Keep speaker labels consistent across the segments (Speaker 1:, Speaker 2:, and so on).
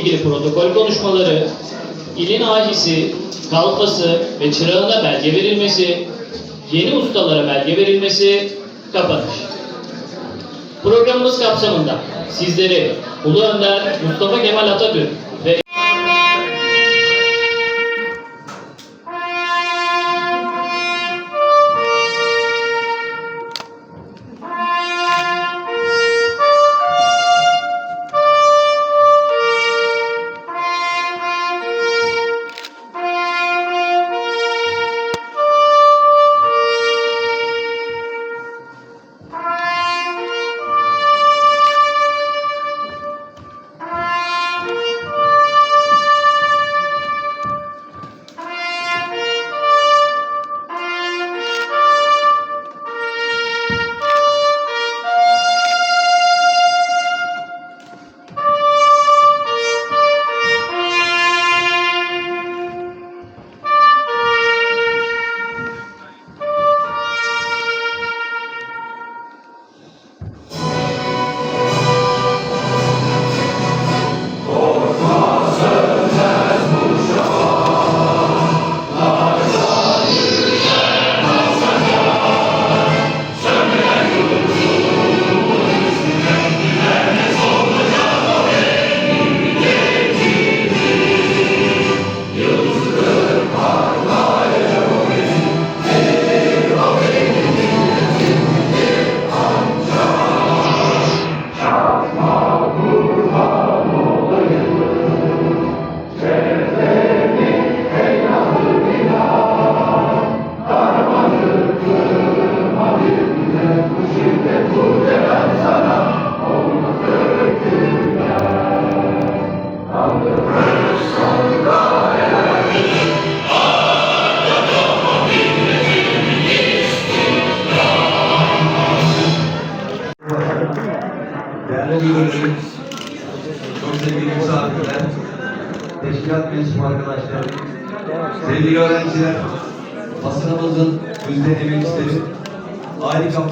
Speaker 1: ilgili protokol konuşmaları, ilin acisi, kalfası ve çırağına belge verilmesi, yeni ustalara belge verilmesi, kapanış. Programımız kapsamında sizleri Ulu Önder Mustafa Kemal Atatürk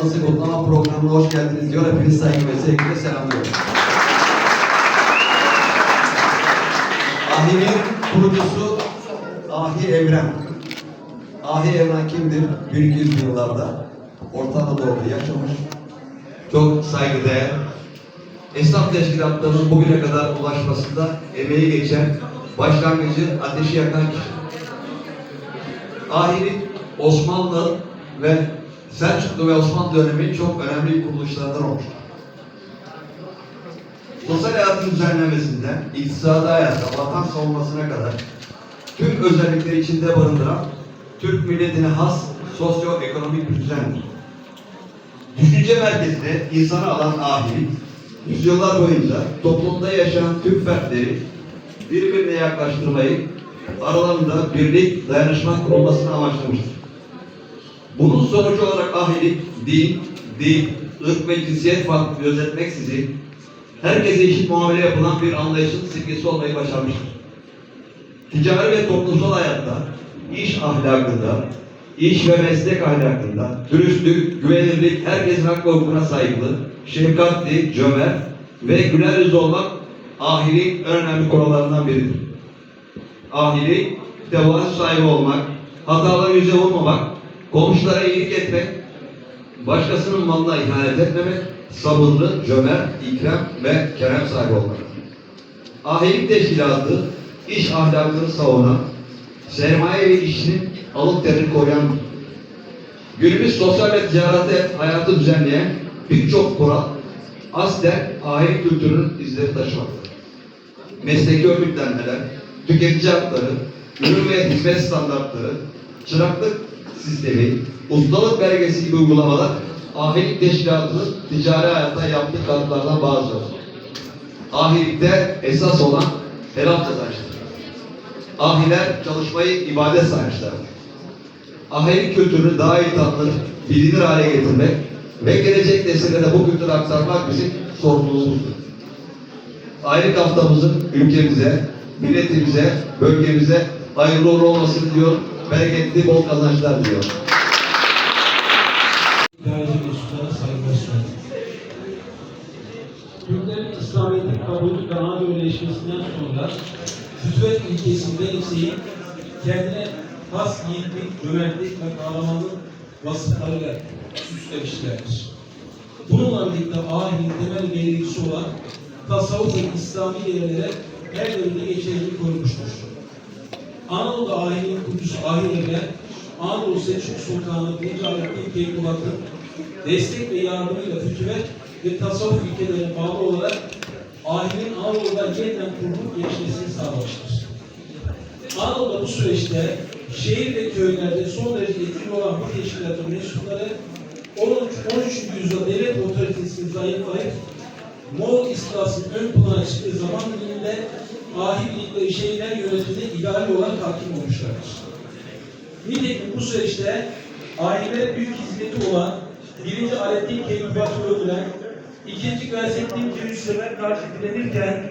Speaker 2: Kampası Kutlama Programı'na hoş geldiniz diyor. Hepiniz saygı ve sevgiyle selamlıyorum. Ahi'nin kurucusu Ahi Evren. Ahi Evren kimdir? 1200 yıllarda Orta Anadolu'da yaşamış. Çok saygıdeğer. Esnaf teşkilatlarının bugüne kadar ulaşmasında emeği geçen, başlangıcı ateşi yakan kişi. Ahi'nin Osmanlı ve Selçuklu ve Osmanlı dönemi çok önemli kuruluşlardan olmuştur. Sosyal hayatın düzenlemesinden, iktisadi hayata, vatan savunmasına kadar tüm özellikleri içinde barındıran Türk milletine has sosyoekonomik bir düzendir. Düşünce merkezine insanı alan ahilik, yüzyıllar boyunca toplumda yaşayan tüm fertleri birbirine yaklaştırmayı, aralarında birlik, dayanışma kurulmasını amaçlamıştır. Bunun sonucu olarak ahilik, din, dil, ırk ve cinsiyet farkı gözetmeksizin herkese eşit muamele yapılan bir anlayışın simgesi olmayı başarmıştır. Ticari ve toplumsal hayatta, iş ahlakında, iş ve meslek ahlakında, dürüstlük, güvenirlik, herkesin hak ve hukukuna saygılı, şefkatli, cömert ve güler yüzlü olmak ahilik önemli kurallarından biridir. Ahilik, tevazu sahibi olmak, hatalara yüze vurmamak, komşulara iyilik etmek, başkasının malına ihanet etmemek, sabırlı, cömert, ikram ve kerem sahibi olmak. Ahilik teşkilatı, iş ahlakını savunan, sermaye ve işçinin alın terini koruyan, günümüz sosyal ve ticarette hayatı düzenleyen birçok kural, aslen ahilik kültürünün izleri taşımaktadır. Mesleki örgütlenmeler, tüketici hakları, ürün ve hizmet standartları, çıraklık sistemi, ustalık belgesi gibi uygulamalar ahilik teşkilatının ticari hayatta yaptığı katkılardan bazıları. Ahilikte esas olan helal kazançtır. Ahiler çalışmayı ibadet saymışlardır. Ahilik kültürünü daha iyi tanınır, bilinir hale getirmek, Ve gelecek nesillere bu kültürü aktarmak bizim sorumluluğumuzdur. Aylık haftamızın ülkemize, milletimize, bölgemize hayırlı uğurlu olmasını diyor. Bereketli, bol kazançlar diliyor.
Speaker 3: Türklerin İslamiyet'in kabulü ve ana birleşmesinden sonra fütüvet ilkesini benimseyip kendine has yiğitlik, cömertlik ve kahramanlık vasıflarıyla süslemişlerdir. Bununla birlikte ahirin temel belirlisi olan tasavvuf ve İslami değerlere her devirde geçerli korumuştur. Anadolu ahinin kurucusu Ahir'e Anadolu Selçuk Sultanı 1. Alaaddin Keykubat'ın destek ve yardımıyla fütüvet ve tasavvuf ülkelerine bağlı olarak Ahir'in Anadolu'da yeniden kurulup gelişmesini sağlamıştır. Anadolu'da bu süreçte şehir ve köylerde son derece etkili olan bu teşkilatın mensupları 13. 13. yüzyılda devlet otoritesini zayıflayıp Moğol istilasının ön plana çıktığı zaman diliminde ahir birlikleri şehirler yönetiminde idari olarak hakim olmuşlardır. Nitekim bu süreçte ahirlere büyük hizmeti olan 1. Alettin Keykubat'ı öldüren 2. Gaysettin Kirüsler'e karşı direnirken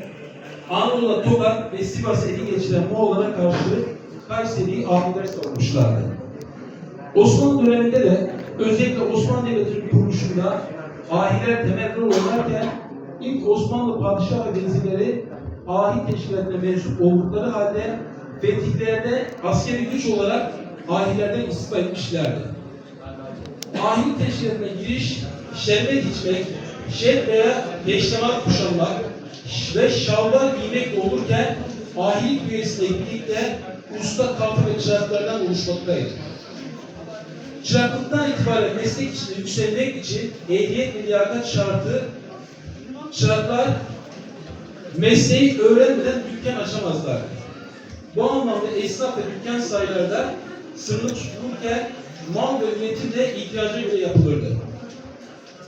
Speaker 3: Anadolu'da Tokat ve Sivas'ı ele geçiren Moğollara karşı Kayseri'yi ahirler savunmuşlardı. Osmanlı döneminde de özellikle Osmanlı Devleti'nin kuruluşunda ahiler temel rol oynarken ilk Osmanlı padişah ve vezirleri ahit teşkilatına mensup oldukları halde fetihlerde askeri güç olarak ahilerden istifa etmişlerdi. Ahit teşkilatına giriş, şerbet içmek, şer veya peştemal kuşanmak ve şalvar giymekle olurken ahilik üyesiyle birlikte usta kalfa ve çıraklardan oluşmaktaydı. Çıraklıktan itibaren meslek içinde yükselmek için ehliyet ve liyakat şartı çıraklar mesleği öğrenmeden dükkan açamazlar. Bu anlamda esnaf ve dükkan sayılarda sınırlı tutulurken mal ve üretim de ihtiyaca göre yapılırdı.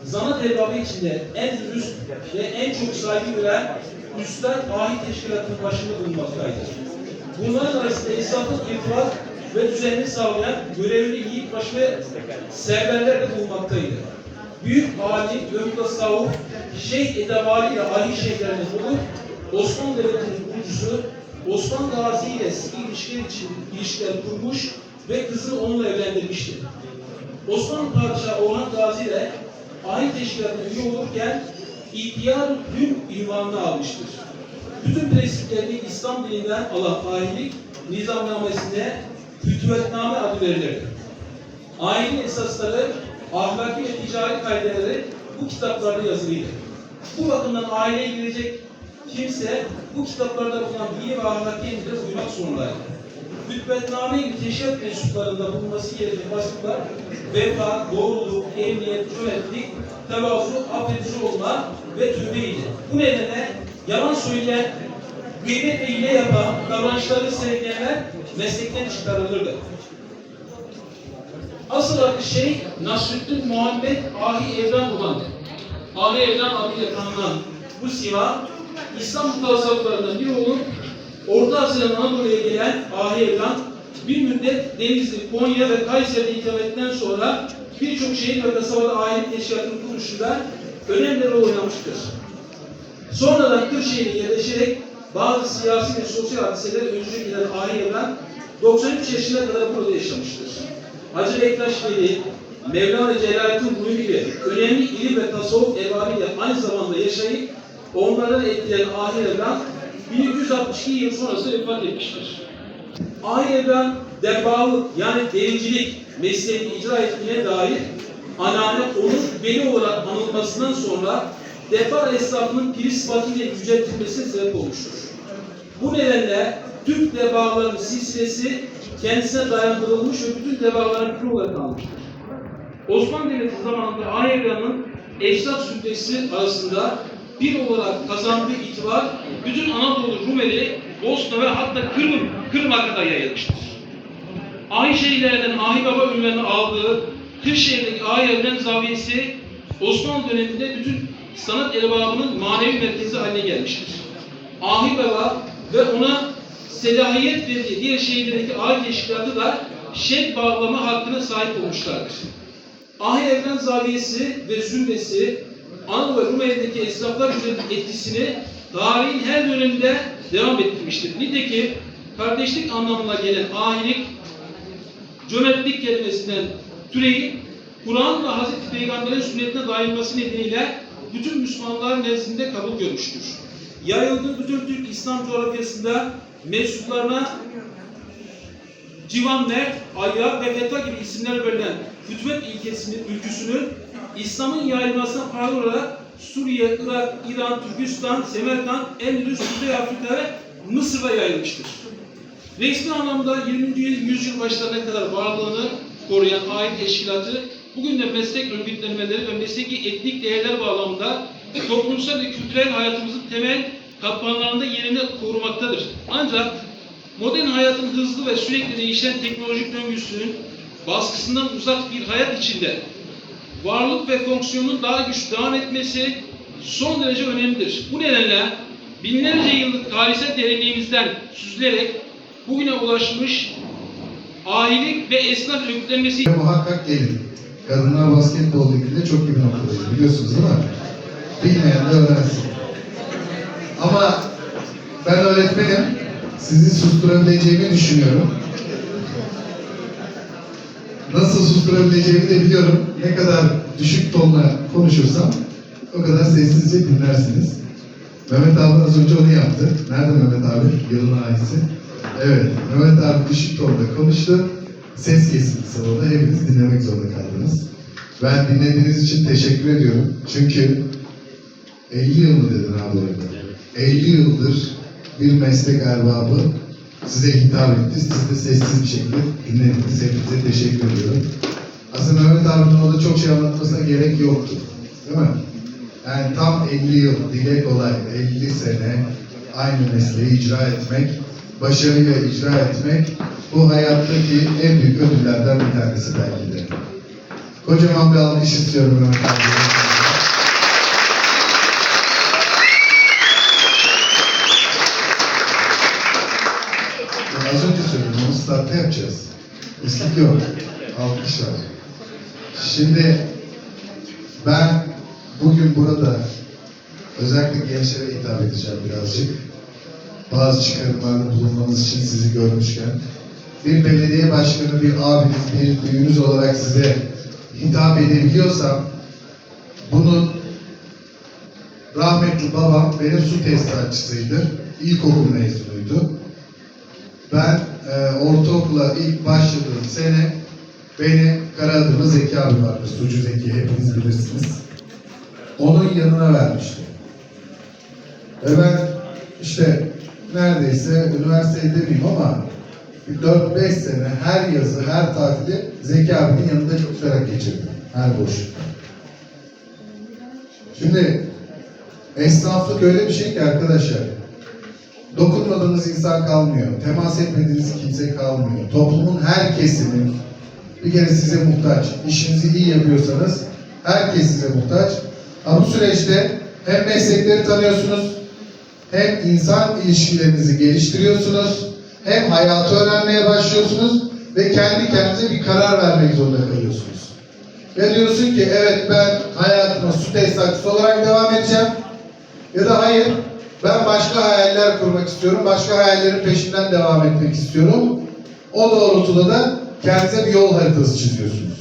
Speaker 3: Zanaat erbabı içinde en üst ve en çok saygı gören üstad ahit teşkilatının başında bulunmaktaydı. Bunların arasında esnafın irtibat ve düzenini sağlayan görevli yiğitbaşı ve serverler de bulunmaktaydı. Büyük alim ve mutasavvuf Şeyh Edebali ile Ali Şeyhlerine bulup Osmanlı Devleti'nin kurucusu Osman Gazi ile sıkı ilişkiler için ilişkiler kurmuş ve kızını onunla evlendirmişti. Osmanlı Padişahı Orhan Gazi ile aynı teşkilatına üye olurken İhtiyar Hüm ünvanını almıştır. Bütün prensiplerini İslam dininden alan ahilik nizamnamesine fütüvetname adı verilirdi. Aile esasları, ahlaki ve ticari kaideleri bu kitaplarda yazılıydı. Bu bakımdan aileye girecek kimse bu kitaplarda bulunan dini ve ahlaki emirlere uymak zorundaydı. Hütbetname gibi teşebbüs mensuplarında bulunması gereken vasıflar vefa, doğruluk, emniyet, cömertlik, tevazu, affedici olma ve tövbeydi. Bu nedenle yalan söyleyen, gıybet ve yapan, davranışları sergileyenler meslekten çıkarılırdı. Asıl adı şey Nasrüddin Muhammed Ahi Evran olan Ahi Evran adıyla tanınan bu siva İslam mutasavvıflarından biri olup Orta Asya'nın Anadolu'ya gelen Ahi Evran bir müddet Denizli, Konya ve Kayseri'de ikametten sonra birçok şehir ve kasabada aile teşkilatının kuruluşunda önemli rol oynamıştır. Sonradan Kırşehir'e yerleşerek bazı siyasi ve sosyal hadiselere öncülük eden Ahi Evran 93 yaşına kadar burada yaşamıştır. Hacı Bektaş Veli, Mevlana Celaleddin Rumi gibi önemli ilim ve tasavvuf erbabıyla aynı zamanda yaşayıp onlardan etkileyen Ahir Evran 1362 yıl sonrasında vefat etmiştir. Ahir Evran debalık yani dericilik mesleğini icra ettiğine dair anane onun veli olarak anılmasından sonra defa esnafının piri sıfatıyla yüceltilmesine sebep olmuştur. Bu nedenle Türk debalarının silsilesi kendisine dayandırılmış ve bütün debalara bir olarak kalmıştır. Osmanlı Devleti zamanında Ayevran'ın Eşraf Süddesi arasında bir olarak kazandığı itibar bütün Anadolu Rumeli, Bosna ve hatta Kırım, Kırım'a kadar yayılmıştır. Ayşehirlerden Ahi Baba ünvanını aldığı Kırşehir'deki Ahi Evren Zaviyesi Osmanlı döneminde bütün sanat erbabının manevi merkezi haline gelmiştir. Ahi Baba ve ona selahiyet verdiği diğer şehirlerdeki aile teşkilatı da şek bağlama hakkına sahip olmuşlardır. Ahi Evren Zaviyesi ve Zümresi Anadolu ve Rumeli'deki esnaflar üzerindeki etkisini tarihin her döneminde devam ettirmiştir. Nitekim kardeşlik anlamına gelen ahilik cömertlik kelimesinden türeyi Kur'an ve Hazreti Peygamber'in sünnetine dayanması nedeniyle bütün Müslümanlar nezdinde kabul görmüştür. Yayıldığı bütün Türk İslam coğrafyasında mensuplarına Civanler, Ayya ve Feta gibi isimler verilen Fütvet ilkesinin, ülküsünün İslam'ın yayılmasına paralel olarak Suriye, Irak, İran, Türkistan, Semerkant, Endülüs, Kuzey Afrika ve Mısır'da yayılmıştır. Resmi anlamda 20. yüzyıl başlarına kadar varlığını koruyan ait teşkilatı bugün de meslek örgütlenmeleri ve mesleki etnik değerler bağlamında toplumsal ve kültürel hayatımızın temel katmanlarında yerini korumaktadır. Ancak modern hayatın hızlı ve sürekli değişen teknolojik döngüsünün baskısından uzak bir hayat içinde varlık ve fonksiyonun daha güçlü devam etmesi son derece önemlidir. Bu nedenle binlerce yıllık tarihsel derinliğimizden süzülerek bugüne ulaşmış ahilik ve esnaf örgütlenmesi
Speaker 4: Muhakkak gelin. Kadınlar basketbol liginde çok iyi bir noktadayız. Biliyorsunuz değil mi? Bilmeyen de öğrensin. Ama ben öğretmenim. Sizi susturabileceğimi düşünüyorum. Nasıl susturabileceğimi de biliyorum. Ne kadar düşük tonla konuşursam o kadar sessizce dinlersiniz. Mehmet abi az önce onu yaptı. Nerede Mehmet abi? Yılın ailesi. Evet, Mehmet abi düşük tonda konuştu. Ses kesintisi oldu. Hepiniz dinlemek zorunda kaldınız. Ben dinlediğiniz için teşekkür ediyorum. Çünkü 50 yıl mı dedin abi orada? 50 yıldır bir meslek erbabı size hitap etti. Siz de sessiz bir şekilde dinlediniz. Hepinize teşekkür ediyorum. Aslında Mehmet abinin orada çok şey anlatmasına gerek yoktu. Değil mi? Yani tam 50 yıl, dile kolay, 50 sene aynı mesleği icra etmek, başarıyla icra etmek bu hayattaki en büyük ödüllerden bir tanesi belki de. Kocaman bir alkış istiyorum Mehmet abiye. Ya Az önce startta yapacağız. Islık yok, alkış var. Şimdi ben bugün burada özellikle gençlere hitap edeceğim birazcık. Bazı çıkarımlarda bulunmanız için sizi görmüşken. Bir belediye başkanı, bir abiniz, bir büyüğünüz olarak size hitap edebiliyorsam bunun rahmetli babam benim su tesisatçısıydı. İlkokul mezunuydu. Ben e, ortaokula ilk başladığım sene beni Karaadır'da Zeki abi vardı. Sucu Zeki hepiniz bilirsiniz. Onun yanına vermişti. Ve ben işte neredeyse üniversiteye demeyeyim ama bir 4-5 sene her yazı, her tatili Zeki abinin yanında tutarak geçirdim. Her boşlukta. Şimdi esnaflık öyle bir şey ki arkadaşlar. Dokunmadığınız insan kalmıyor. Temas etmediğiniz kimse kalmıyor. Toplumun her kesiminin bir kere size muhtaç. İşinizi iyi yapıyorsanız herkes size muhtaç. Ama bu süreçte hem meslekleri tanıyorsunuz, hem insan ilişkilerinizi geliştiriyorsunuz, hem hayatı öğrenmeye başlıyorsunuz ve kendi kendinize bir karar vermek zorunda kalıyorsunuz. Ve diyorsun ki evet ben hayatıma su tesisatçısı olarak devam edeceğim. Ya da hayır ben başka hayaller kurmak istiyorum. Başka hayallerin peşinden devam etmek istiyorum. O doğrultuda da kendinize bir yol haritası çiziyorsunuz.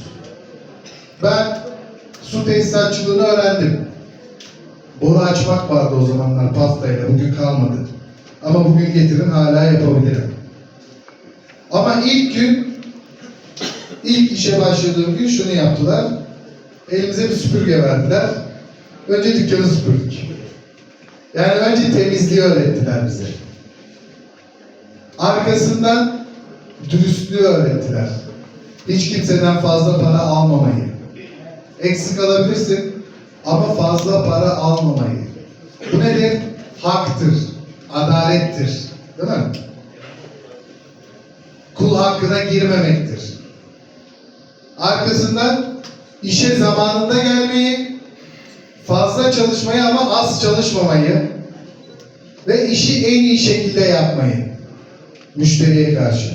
Speaker 4: Ben su tesisatçılığını öğrendim. Boru açmak vardı o zamanlar pastayla. Bugün kalmadı. Ama bugün getirin hala yapabilirim. Ama ilk gün ilk işe başladığım gün şunu yaptılar. Elimize bir süpürge verdiler. Önce dükkanı süpürdük. Yani önce temizliği öğrettiler bize. Arkasından dürüstlüğü öğrettiler. Hiç kimseden fazla para almamayı. Eksik alabilirsin ama fazla para almamayı. Bu nedir? Haktır, adalettir. Değil mi? Kul hakkına girmemektir. Arkasından işe zamanında gelmeyi, fazla çalışmayı ama az çalışmamayı ve işi en iyi şekilde yapmayı müşteriye karşı.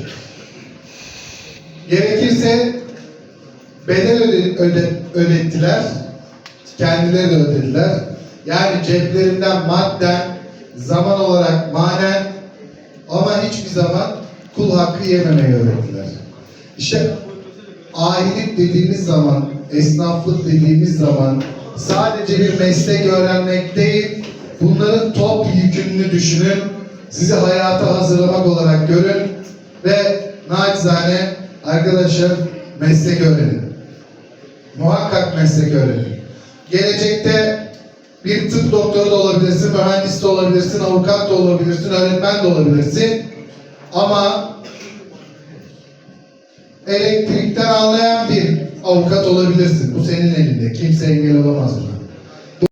Speaker 4: Gerekirse bedel öde, öde, ödettiler. Kendileri de ödediler. Yani ceplerinden madden, zaman olarak manen ama hiçbir zaman kul hakkı yememeyi öğrettiler. İşte ahilik dediğimiz zaman, esnaflık dediğimiz zaman sadece bir meslek öğrenmek değil, bunların top yükünü düşünün, sizi hayata hazırlamak olarak görün ve naçizane arkadaşlar meslek öğrenin. Muhakkak meslek öğrenin. Gelecekte bir tıp doktoru da olabilirsin, mühendis de olabilirsin, avukat da olabilirsin, öğretmen de olabilirsin. Ama elektrikten anlayan bir avukat olabilirsin. Bu senin elinde. Kimse engel olamaz buna.